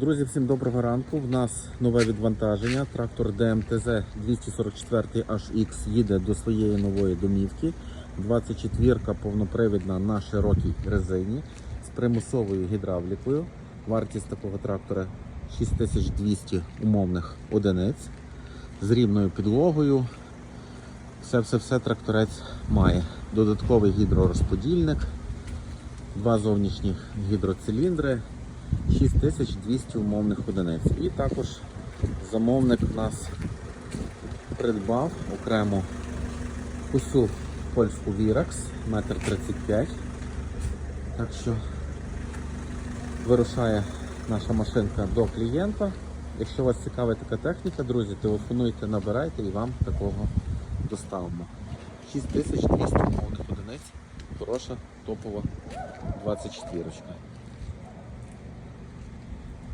Друзі, всім доброго ранку. В нас нове відвантаження. Трактор ДМТЗ 244 HX їде до своєї нової домівки. 24-ка повнопривідна на широкій резині з примусовою гідравлікою. Вартість такого трактора 6200 умовних одиниць з рівною підлогою. Все-все-все тракторець має. Додатковий гідророзподільник, два зовнішніх гідроциліндри, 6200 умовних одиниць. І також замовник у нас придбав окремо усю польську Virax, 1,35 м. Так що вирушає наша машинка до клієнта. Якщо вас цікавить така техніка, друзі, телефонуйте, набирайте і вам такого доставимо. 6200 умовних одиниць. Хороша топова 24.